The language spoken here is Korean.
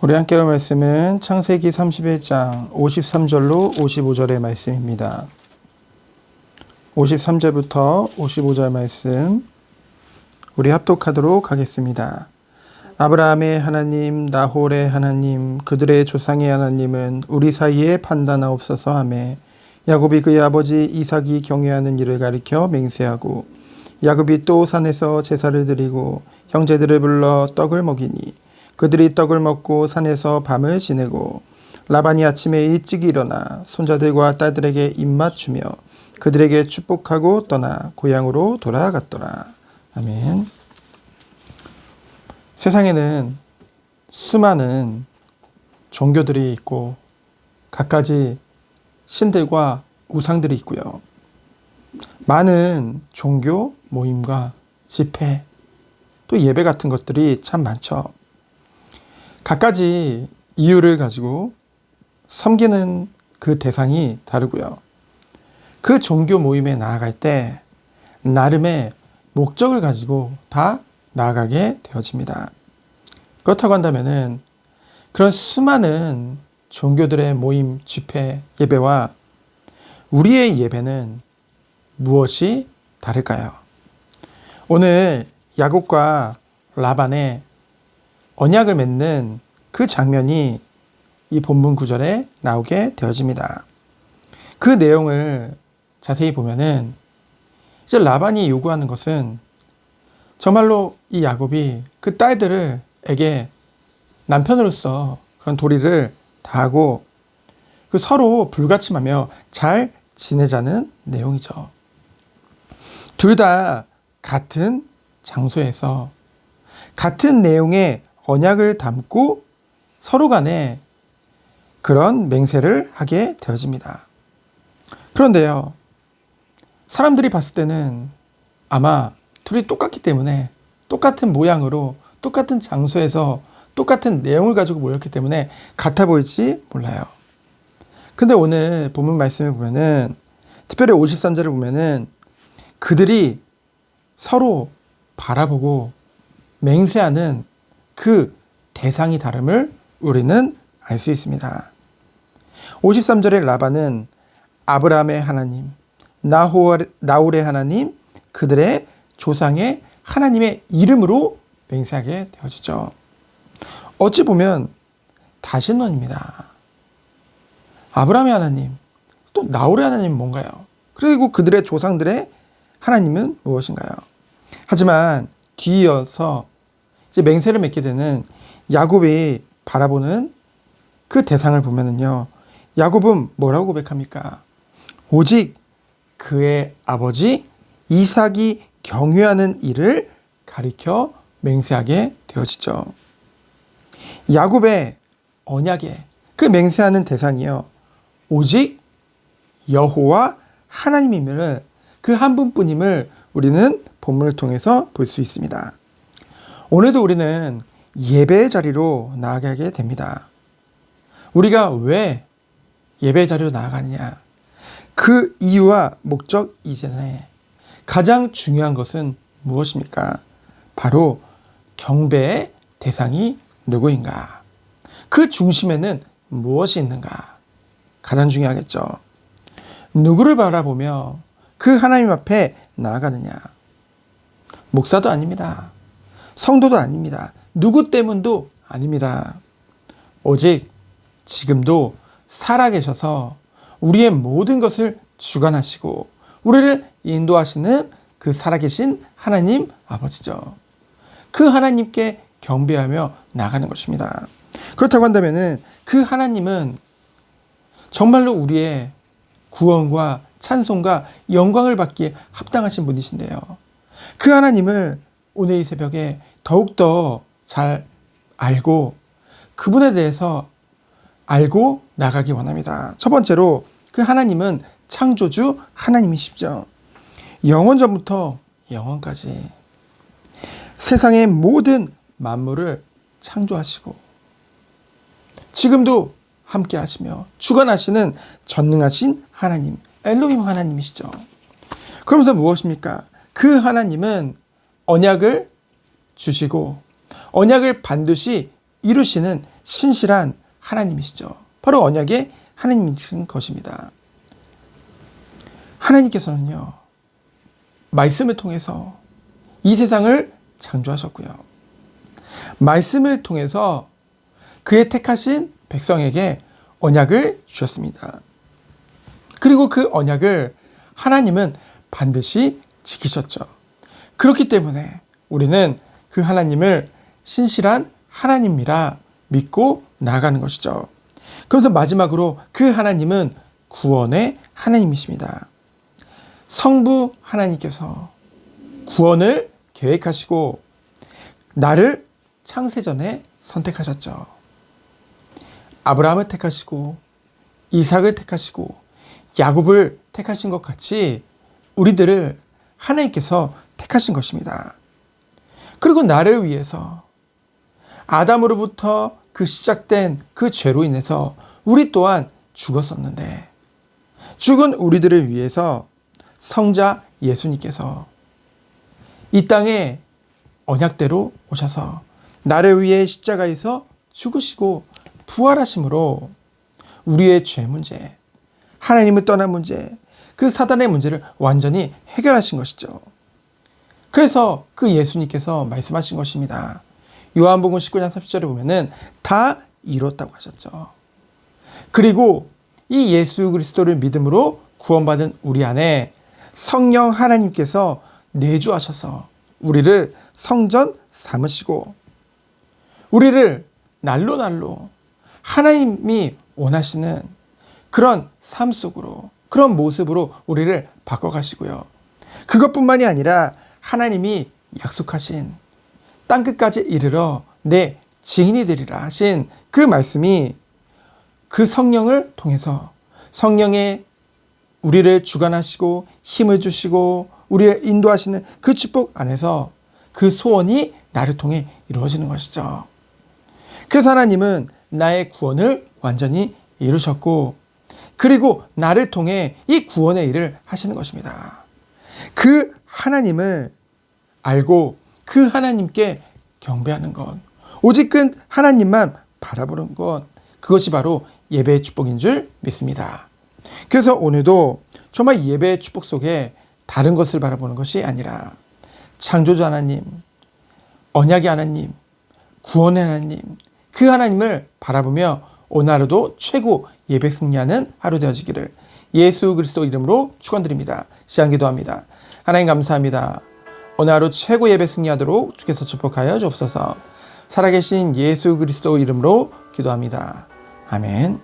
우리 함께 할 말씀은 창세기 31장 53절로 55절의 말씀입니다. 53절부터 55절 말씀 우리 합독하도록 하겠습니다. 아브라함의 하나님, 나홀의 하나님, 그들의 조상의 하나님은 우리 사이에 판단하옵소서 하매 야곱이 그의 아버지 이삭이 경외하는 일을 가리켜 맹세하고 야곱이 또 산에서 제사를 드리고 형제들을 불러 떡을 먹이니 그들이 떡을 먹고 산에서 밤을 지내고 라반이 아침에 일찍 일어나 손자들과 딸들에게 입맞추며 그들에게 축복하고 떠나 고향으로 돌아갔더라. 아멘. 세상에는 수많은 종교들이 있고 갖가지 신들과 우상들이 있고요. 많은 종교 모임과 집회 또 예배 같은 것들이 참 많죠. 갖가지 이유를 가지고 섬기는 그 대상이 다르고요. 그 종교 모임에 나아갈 때 나름의 목적을 가지고 다 나아가게 되어집니다. 그렇다고 한다면은 그런 수많은 종교들의 모임, 집회, 예배와 우리의 예배는 무엇이 다를까요? 오늘 야곱과 라반의 언약을 맺는 그 장면이 이 본문 구절에 나오게 되어집니다. 그 내용을 자세히 보면은 이제 라반이 요구하는 것은 정말로 이 야곱이 그 딸들을 에게 남편으로서 그런 도리를 다하고 그 서로 불가침하며 잘 지내자는 내용이죠. 둘 다 같은 장소에서 같은 내용의 언약을 담고 서로 간에 그런 맹세를 하게 되어집니다. 그런데요, 사람들이 봤을 때는 아마 둘이 똑같기 때문에 똑같은 모양으로 똑같은 장소에서 똑같은 내용을 가지고 모였기 때문에 같아 보일지 몰라요. 근데 오늘 본문 말씀을 보면은 특별히 53절을 보면은 그들이 서로 바라보고 맹세하는 그 대상이 다름을 우리는 알 수 있습니다. 53절의 라반은 아브라함의 하나님, 나홀의 하나님, 그들의 조상의 하나님의 이름으로 맹세하게 되어지죠. 어찌 보면 다신론입니다. 아브라함의 하나님, 또 나홀의 하나님은 뭔가요? 그리고 그들의 조상들의 하나님은 무엇인가요? 하지만 뒤이어서 이제 맹세를 맺게 되는 야곱이 바라보는 그 대상을 보면은요. 야곱은 뭐라고 고백합니까? 오직 그의 아버지 이삭이 경유하는 일을 가리켜 맹세하게 되어지죠. 야곱의 언약에 그 맹세하는 대상이요. 오직 여호와 하나님임을 그 한 분뿐임을 우리는 본문을 통해서 볼 수 있습니다. 오늘도 우리는 예배의 자리로 나아가게 됩니다. 우리가 왜 예배 자리로 나아가느냐? 그 이유와 목적 이전에 가장 중요한 것은 무엇입니까? 바로 경배의 대상이 누구인가? 그 중심에는 무엇이 있는가? 가장 중요하겠죠. 누구를 바라보며 그 하나님 앞에 나아가느냐? 목사도 아닙니다. 성도도 아닙니다. 누구 때문도 아닙니다. 오직 지금도 살아계셔서 우리의 모든 것을 주관하시고 우리를 인도하시는 그 살아계신 하나님 아버지죠. 그 하나님께 경배하며 나가는 것입니다. 그렇다고 한다면 그 하나님은 정말로 우리의 구원과 찬송과 영광을 받기에 합당하신 분이신데요. 그 하나님을 오늘 이 새벽에 더욱더 잘 알고 그분에 대해서 알고 나가기 원합니다. 첫 번째로 그 하나님은 창조주 하나님이십죠. 영원 전부터 영원까지 세상의 모든 만물을 창조하시고 지금도 함께 하시며 주관하시는 전능하신 하나님, 엘로힘 하나님이시죠. 그러면서 무엇입니까? 그 하나님은 언약을 주시고 언약을 반드시 이루시는 신실한 하나님이시죠. 바로 언약의 하나님이신 것입니다. 하나님께서는요, 말씀을 통해서 이 세상을 창조하셨고요. 말씀을 통해서 그의 택하신 백성에게 언약을 주셨습니다. 그리고 그 언약을 하나님은 반드시 지키셨죠. 그렇기 때문에 우리는 그 하나님을 신실한 하나님이라 믿고 나아가는 것이죠. 그래서 마지막으로 그 하나님은 구원의 하나님이십니다. 성부 하나님께서 구원을 계획하시고 나를 창세전에 선택하셨죠. 아브라함을 택하시고 이삭을 택하시고 야곱을 택하신 것 같이 우리들을 하나님께서 택하신 것입니다. 그리고 나를 위해서 아담으로부터 그 시작된 그 죄로 인해서 우리 또한 죽었었는데 죽은 우리들을 위해서 성자 예수님께서 이 땅에 언약대로 오셔서 나를 위해 십자가에서 죽으시고 부활하심으로 우리의 죄 문제, 하나님을 떠난 문제, 그 사단의 문제를 완전히 해결하신 것이죠. 그래서 그 예수님께서 말씀하신 것입니다. 요한복음 19장 30절에 보면은 다 이뤘다고 하셨죠. 그리고 이 예수 그리스도를 믿음으로 구원받은 우리 안에 성령 하나님께서 내주하셔서 우리를 성전 삼으시고 우리를 날로 날로 하나님이 원하시는 그런 삶 속으로 그런 모습으로 우리를 바꿔 가시고요. 그것뿐만이 아니라 하나님이 약속하신 땅 끝까지 이르러 내 증인이 되리라 하신 그 말씀이 그 성령을 통해서 성령의 우리를 주관하시고 힘을 주시고 우리를 인도하시는 그 축복 안에서 그 소원이 나를 통해 이루어지는 것이죠. 그래서 하나님은 나의 구원을 완전히 이루셨고 그리고 나를 통해 이 구원의 일을 하시는 것입니다. 그 하나님을 알고 그 하나님께 경배하는 것, 오직 그 하나님만 바라보는 것, 그것이 바로 예배의 축복인 줄 믿습니다. 그래서 오늘도 정말 예배의 축복 속에 다른 것을 바라보는 것이 아니라 창조주 하나님, 언약의 하나님, 구원의 하나님, 그 하나님을 바라보며 오늘 하루도 최고 예배 승리하는 하루 되어지기를 예수 그리스도 이름으로 축원드립니다. 시간 기도합니다. 하나님 감사합니다. 오늘 하루 최고 예배 승리하도록 주께서 축복하여 주옵소서. 살아계신 예수 그리스도 이름으로 기도합니다. 아멘.